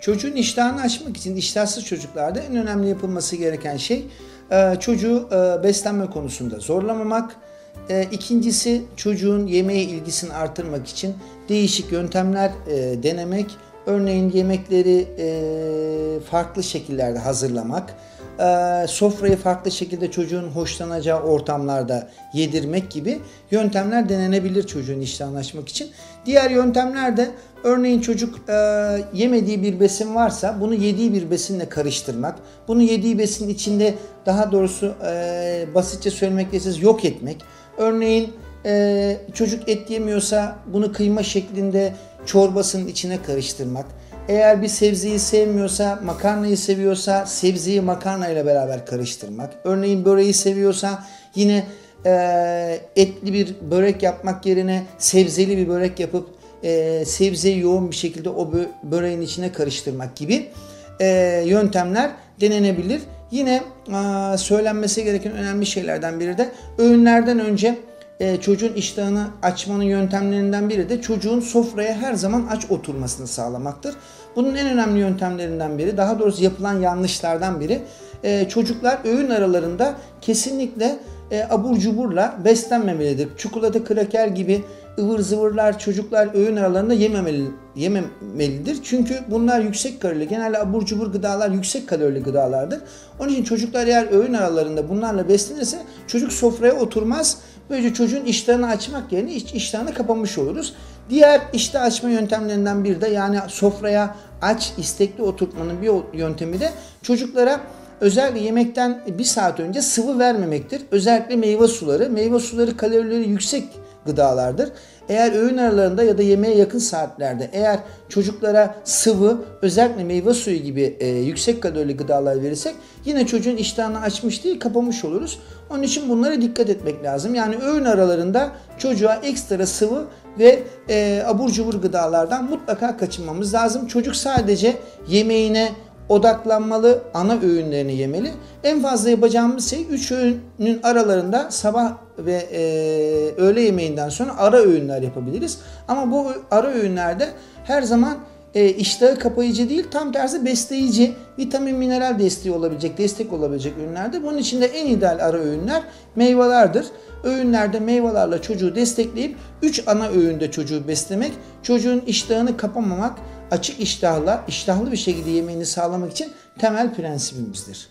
Çocuğun iştahını açmak için iştahsız çocuklarda en önemli yapılması gereken şey e, çocuğu e, beslenme konusunda zorlamamak. E, İkincisi çocuğun yemeğe ilgisini artırmak için değişik yöntemler denemek. Örneğin yemekleri farklı şekillerde hazırlamak. Sofrayı farklı şekilde çocuğun hoşlanacağı ortamlarda yedirmek gibi yöntemler denenebilir çocuğun iştahını açmak için. Diğer yöntemler de örneğin çocuk e, yemediği bir besin varsa bunu yediği bir besinle karıştırmak. Bunu yediği besin içinde daha doğrusu e, basitçe söylemek gerekirse yok etmek. Örneğin e, çocuk et yemiyorsa bunu kıyma şeklinde çorbasının içine karıştırmak. Eğer bir sebzeyi sevmiyorsa, makarnayı seviyorsa sebzeyi makarnayla beraber karıştırmak. Örneğin böreği seviyorsa yine e, etli bir börek yapmak yerine sebzeli bir börek yapıp e, sebzeyi yoğun bir şekilde o bö- böreğin içine karıştırmak gibi e, yöntemler denenebilir. Yine e, söylenmesi gereken önemli şeylerden biri de öğünlerden önce e, çocuğun iştahını açmanın yöntemlerinden biri de çocuğun sofraya her zaman aç oturmasını sağlamaktır. Bunun en önemli yöntemlerinden biri, daha doğrusu yapılan yanlışlardan biri, e, çocuklar öğün aralarında kesinlikle e, abur cuburla beslenmemelidir. Çikolata, kraker gibi ıvır zıvırlar çocuklar öğün aralarında yememeli, yememelidir. Çünkü bunlar yüksek kalorili. Genelde abur cubur gıdalar yüksek kalorili gıdalardır. Onun için çocuklar eğer öğün aralarında bunlarla beslenirse çocuk sofraya oturmaz. Böylece çocuğun iştahını açmak yerine iç, iştahını kapamış oluruz. Diğer iştah açma yöntemlerinden biri de yani sofraya aç, istekli oturtmanın bir yöntemi de çocuklara özellikle yemekten bir saat önce sıvı vermemektir. Özellikle meyve suları. Meyve suları kalorileri yüksek gıdalardır. Eğer öğün aralarında ya da yemeğe yakın saatlerde eğer çocuklara sıvı özellikle meyve suyu gibi e, yüksek kalorili gıdalar verirsek yine çocuğun iştahını açmış değil kapamış oluruz. Onun için bunlara dikkat etmek lazım. Yani öğün aralarında çocuğa ekstra sıvı ve e, abur cubur gıdalardan mutlaka kaçınmamız lazım. Çocuk sadece yemeğine odaklanmalı, ana öğünlerini yemeli. En fazla yapacağımız şey 3 öğünün aralarında sabah ve e, öğle yemeğinden sonra ara öğünler yapabiliriz. Ama bu ara öğünlerde her zaman e, iştahı kapayıcı değil, tam tersi besleyici, vitamin, mineral desteği olabilecek, destek olabilecek ürünlerdir. Bunun için de en ideal ara öğünler meyvelerdir. Öğünlerde meyvelerle çocuğu destekleyip 3 ana öğünde çocuğu beslemek, çocuğun iştahını kapamamak, açık iştahla, iştahlı bir şekilde yemeğini sağlamak için temel prensibimizdir.